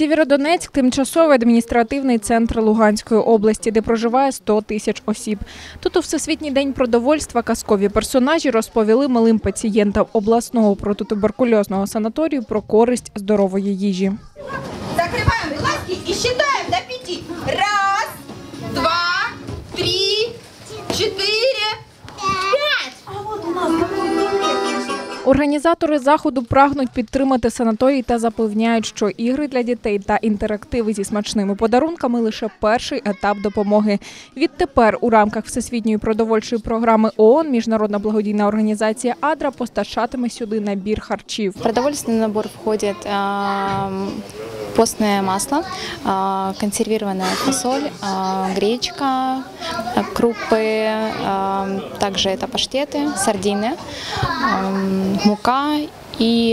Сєвєродонецьк – тимчасовий адміністративний центр Луганської області, де проживає 100 тисяч осіб. Тут у Всесвітній день продовольства казкові персонажі розповіли малим пацієнтам обласного протитуберкульозного санаторію про користь здорової їжі. Закрываем глазки и считаем до пяти. Раз, два, три, четыре, Організатори заходу прагнуть підтримати санаторій та запевняють, що ігри для дітей та інтерактиви зі смачними подарунками лише перший етап допомоги. Відтепер у рамках всесвітньої продовольчої програми ООН міжнародна благодійна організація Адра постачатиме сюди набір харчів. В продовольственный набор входит ам, постное масло, а, консервированная фасоль, а, гречка, а, крупы, ам, также это паштеты, сардины, ам, 莫开。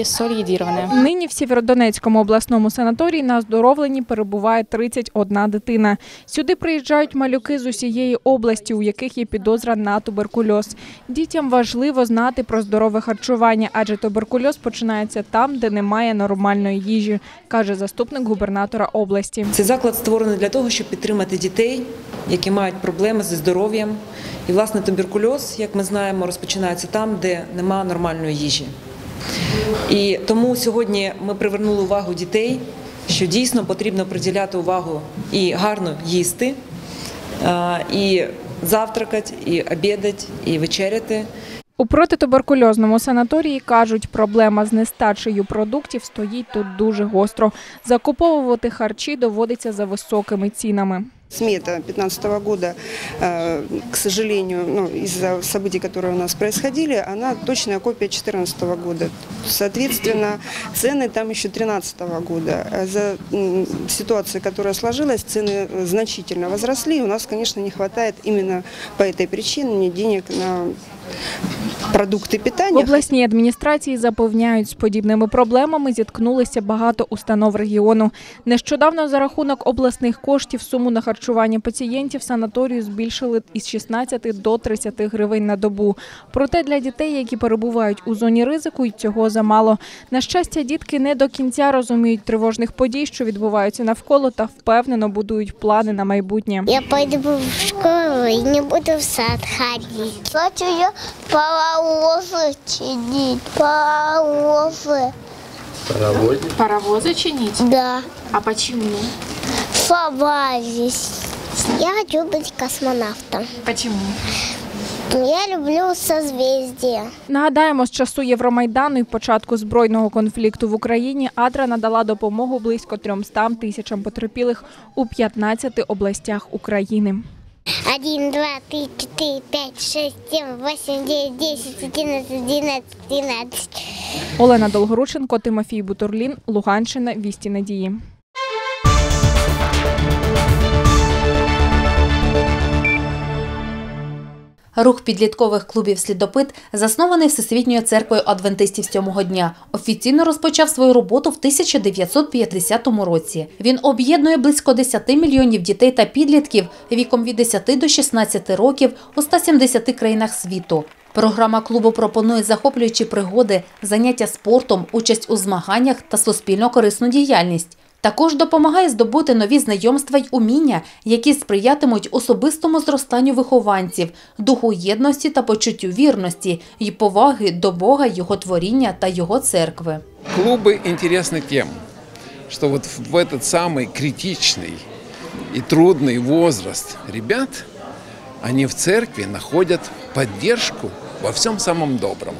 Соль йодированная. Нині в Сєвєродонецькому обласному санаторії на оздоровленні перебуває 31 дитина. Сюди приїжджають малюки з усієї області, у яких є підозра на туберкульоз. Дітям важливо знати про здорове харчування, адже туберкульоз починається там, де немає нормальної їжі, каже заступник губернатора області. Цей заклад створений для того, щоб підтримати дітей, які мають проблеми зі здоров'ям. І, власне, туберкульоз, як ми знаємо, розпочинається там, де немає нормальної їжі. І тому сьогодні ми привернули увагу дітей, що дійсно потрібно приділяти увагу і гарно їсти, е, і завтракати, і обідати, і вечеряти. У протитуберкульозному санаторії кажуть, проблема з нестачею продуктів стоїть тут дуже гостро. Закуповувати харчі доводиться за високими цінами. Смета 2015 года, э, к сожалению, ну, из-за событий, которые у нас происходили, она точная копия 2014 года. Соответственно, цены там еще 2013 года. А За м, ситуацию, которая сложилась, цены значительно возросли. И у нас, конечно, не хватает именно по этой причине денег на продукты В обласній адміністрації запевняють, з подібними проблемами зіткнулися багато установ регіону. Нещодавно за рахунок обласних коштів суму на харчування пацієнтів санаторію збільшили із 16 до 30 гривень на добу. Проте для дітей, які перебувають у зоні ризику, й цього замало. На щастя, дітки не до кінця розуміють тривожних подій, що відбуваються навколо, та впевнено будують плани на майбутнє. Я пойду в школу и не буду в сад ходить. Хочу я паровозы чинить, паровозы. Паровозы чинить? Да, А почему? слова здесь. Я хочу быть космонавтом. Почему? Я люблю созвездия. Нагадаємо, з часу Євромайдану і початку збройного конфлікту в Україні Адра надала допомогу близько 300 тисячам потерпілих у 15 областях України. Один, два, три, четыре, пять, шесть, семь, восемь, девять, десять, одиннадцать, двенадцать, тринадцать. Олена Долгорученко, Тимофій Бутурлін, Луганщина, Вісті Надії. Рух підліткових клубів Слідопит заснований Всесвітньою церквою адвентистів сьомого дня. Офіційно розпочав свою роботу в 1950 році. Він об'єднує близько 10 мільйонів дітей та підлітків віком від 10 до 16 років у 170 країнах світу. Програма клубу пропонує захоплюючі пригоди, заняття спортом, участь у змаганнях та суспільно корисну діяльність. Також допомагає здобути нові знайомства й уміння, які сприятимуть особистому зростанню вихованців, духу єдності та почуттю вірності й поваги до Бога, Його творіння та Його церкви. Клубы интересны тем, что вот в этот самый критичный и трудный возраст ребят, они в церкви находят поддержку во всем самом добром.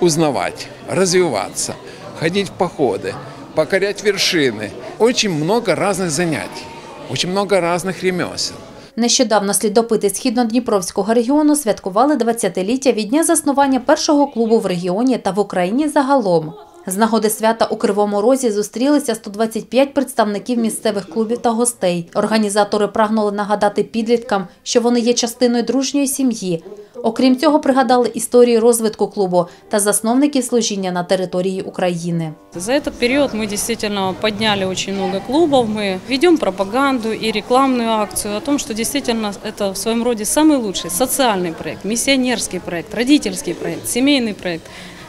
Узнавать, развиваться, ходить в походы, покорять вершины. Очень много разных занятий, очень много разных ремесел. Нещодавно слідопити Східнодніпровського регіону святкували 20-ліття від дня заснування першого клубу в регіоні та в Україні загалом. З нагоди свята у Кривому Розі зустрілися 125 представників місцевих клубів та гостей. Організатори прагнули нагадати підліткам, що вони є частиною дружньої сім'ї. Окрім цього, пригадали історії розвитку клубу та засновників служіння на території України. За этот период мы действительно подняли очень много клубов, мы ведем пропаганду и рекламную акцию о том, что действительно это в своем роде самый лучший социальный проект, миссионерский проект, родительский проект, семейный проект,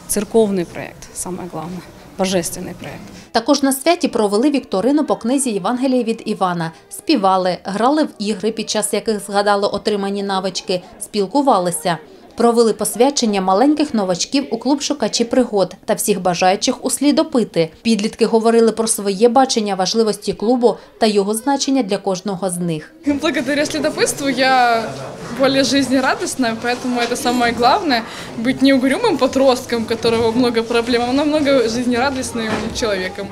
церковный проект, самое главное. Божественний проект. Також на святі провели вікторину по книзі Євангелія від Івана. Співали, грали в ігри, під час яких згадали отримані навички, спілкувалися Провели посвячення маленьких новачків у клуб шукачі пригод та всіх бажаючих у слідопити. Підлітки говорили про своє бачення важливості клубу та його значення для кожного з них. Благодаря следопытству я более жизнерадостная, поэтому это самое главное – быть не угрюмым подростком, у которого много проблем, а намного жизнерадостным человеком.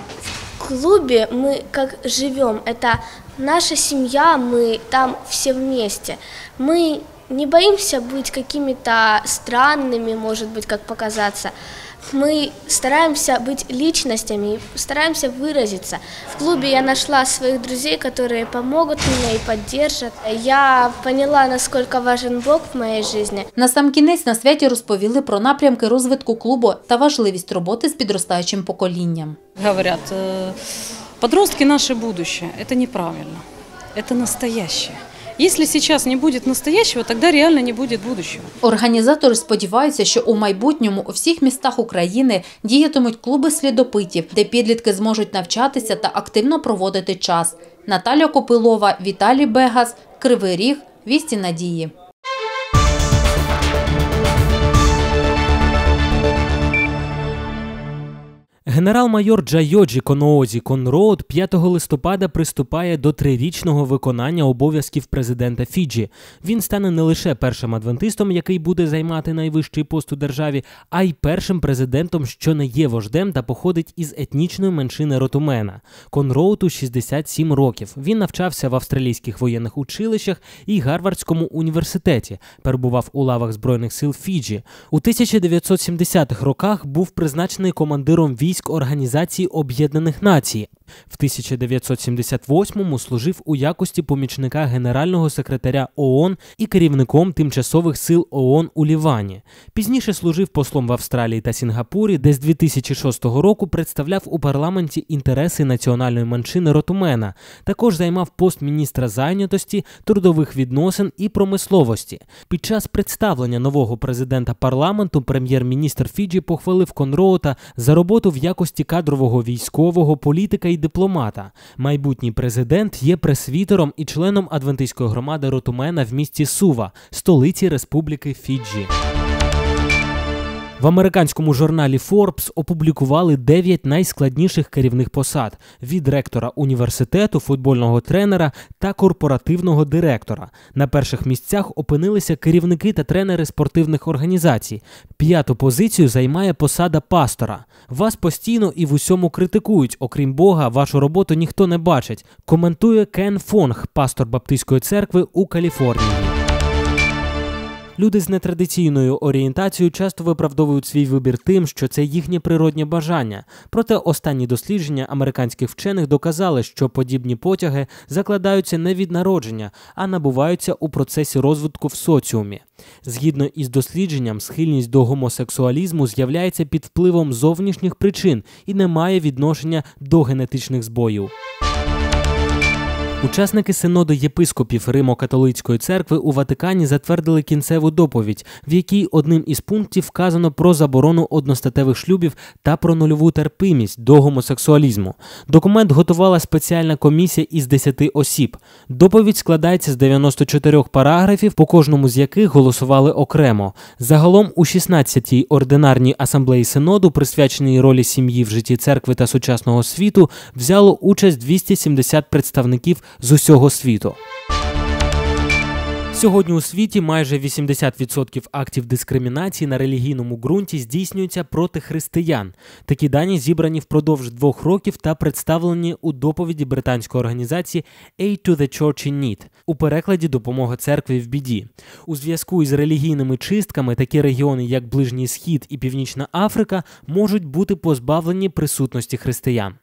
В клубе мы как живем, это наша семья, мы там все вместе. Мы не боимся быть какими-то странными, может быть, как показаться. Мы стараемся быть личностями, и стараемся выразиться. В клубе я нашла своих друзей, которые помогут мне и поддержат. Я поняла, насколько важен Бог в моей жизни. На сам кінець на святі розповіли про напрямки розвитку клубу та важливість роботи з підростаючим поколінням. Говорят, э, подростки наше будущее. Это неправильно. Это настоящее. Если зараз не буде настоящего, тогда реально не буде будущего. Організатори сподіваються, що у майбутньому у всіх містах України діятимуть клуби слідопитів, де підлітки зможуть навчатися та активно проводити час. Наталя Копилова, Віталій Бегас, Кривий Ріг, Вісті Надії. Генерал-майор Джайоджі Коноозі Конроуд 5 листопада приступає до трирічного виконання обов'язків президента Фіджі. Він стане не лише першим адвентистом, який буде займати найвищий пост у державі, а й першим президентом, що не є вождем та походить із етнічної меншини Ротумена. Конроуту 67 років. Він навчався в австралійських воєнних училищах і Гарвардському університеті, перебував у лавах збройних сил Фіджі. У 1970-х роках був призначений командиром військ Організації Об'єднаних Націй. В 1978-му служив у якості помічника генерального секретаря ООН і керівником тимчасових сил ООН у Лівані. Пізніше служив послом в Австралії та Сінгапурі, де з 2006 року представляв у парламенті інтереси національної меншини Ротумена. Також займав пост міністра зайнятості, трудових відносин і промисловості. Під час представлення нового президента парламенту прем'єр-міністр Фіджі похвалив Конроута за роботу в якості кадрового військового політика і дипломата. Майбутній президент є пресвітером і членом адвентистської громади Ротумена в місті Сува, столиці Республіки Фіджі. В американському журналі Forbes опублікували 9 найскладніших керівних посад від ректора університету, футбольного тренера та корпоративного директора. На перших місцях опинилися керівники та тренери спортивних організацій. П'яту позицію займає посада пастора. Вас постійно і в усьому критикують. Окрім Бога, вашу роботу ніхто не бачить. Коментує Кен Фонг, пастор Баптистської церкви у Каліфорнії. Люди з нетрадиційною орієнтацією часто виправдовують свій вибір тим, що це їхнє природнє бажання. Проте останні дослідження американських вчених доказали, що подібні потяги закладаються не від народження, а набуваються у процесі розвитку в соціумі. Згідно із дослідженням, схильність до гомосексуалізму з'являється під впливом зовнішніх причин і не має відношення до генетичних збоїв. Учасники синоду єпископів Римо-католицької церкви у Ватикані затвердили кінцеву доповідь, в якій одним із пунктів вказано про заборону одностатевих шлюбів та про нульову терпимість до гомосексуалізму. Документ готувала спеціальна комісія із 10 осіб. Доповідь складається з 94 параграфів, по кожному з яких голосували окремо. Загалом у 16-й ординарній асамблеї синоду, присвяченій ролі сім'ї в житті церкви та сучасного світу, взяло участь 270 представників з усього світу. Сьогодні у світі майже 80% актів дискримінації на релігійному ґрунті здійснюються проти християн. Такі дані зібрані впродовж двох років та представлені у доповіді британської організації Aid to the Church in Need у перекладі Допомога церкві в біді. У зв'язку із релігійними чистками такі регіони, як Ближній Схід і Північна Африка, можуть бути позбавлені присутності християн.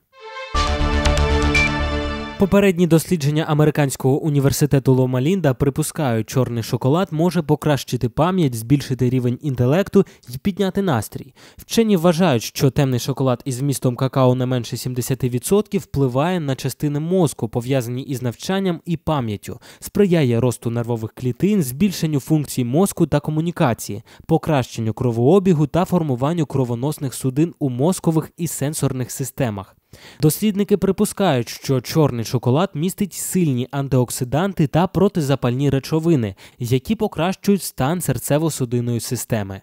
Попередні дослідження американського університету Лома Лінда припускають, чорний шоколад може покращити пам'ять, збільшити рівень інтелекту і підняти настрій. Вчені вважають, що темний шоколад із вмістом какао не менше 70% впливає на частини мозку, пов'язані із навчанням і пам'яттю, сприяє росту нервових клітин, збільшенню функцій мозку та комунікації, покращенню кровообігу та формуванню кровоносних судин у мозкових і сенсорних системах. Дослідники припускають, що чорний шоколад містить сильні антиоксиданти та протизапальні речовини, які покращують стан серцево-судинної системи.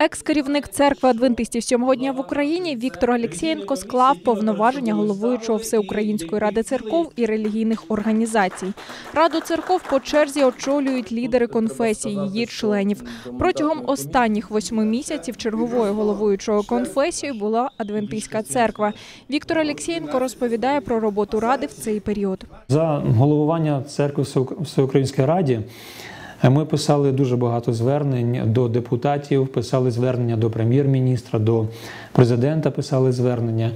Екс-керівник церкви адвентистів сьомого дня в Україні Віктор Алєксєєнко склав повноваження головуючого Всеукраїнської ради церков і релігійних організацій. Раду церков по черзі очолюють лідери конфесій, її членів. Протягом останніх восьми місяців черговою головуючою конфесією була адвентистська церква. Віктор Алєксєєнко розповідає про роботу ради в цей період. За головування церкви Всеукраїнської раді ми писали дуже багато звернень до депутатів, писали звернення до прем'єр-міністра, до президента писали звернення.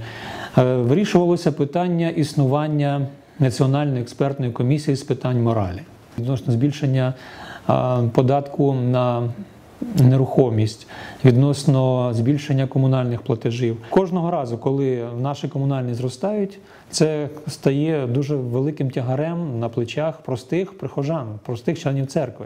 Е, Вирішувалося питання існування Національної експертної комісії з питань моралі відносно збільшення податку на нерухомість, відносно збільшення комунальних платежів. Кожного разу, коли наші комунальні зростають, це стає дуже великим тягарем на плечах простих прихожан, простих членів церкви.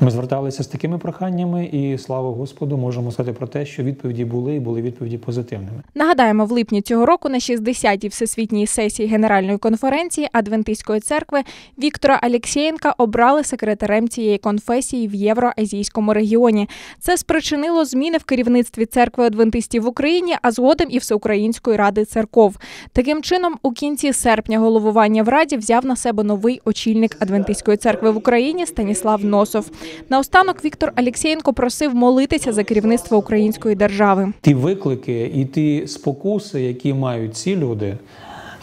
Ми зверталися з такими проханнями, і слава Господу, можемо сказати про те, що відповіді були і були відповіді позитивними. Нагадаємо, в липні цього року на 60-й всесвітній сесії Генеральної конференції Адвентистської церкви Віктора Алєксєєнка обрали секретарем цієї конфесії в Євроазійському регіоні. Це спричинило зміни в керівництві церкви адвентистів в Україні, а згодом і Всеукраїнської ради церков. Таким чином, у кінці серпня головування в раді взяв на себе новий очільник Адвентистської церкви в Україні Станіслав Носов. Наостанок Віктор Алєксєєнко просив молитися за керівництво української держави. Ті виклики і ті спокуси, які мають ці люди,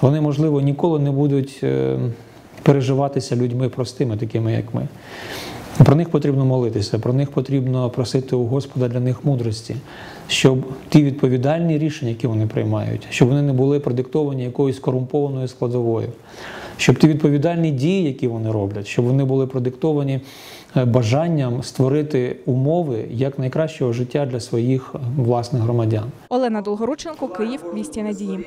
вони, можливо, ніколи не будуть е, переживатися людьми простими, такими як ми. Про них потрібно молитися, про них потрібно просити у Господа для них мудрості, щоб ті відповідальні рішення, які вони приймають, щоб вони не були продиктовані якоюсь корумпованою складовою, щоб ті відповідальні дії, які вони роблять, щоб вони були продиктовані е, бажанням створити умови як найкращого життя для своїх е, власних громадян. Олена Долгорученко, Київ, місті надії.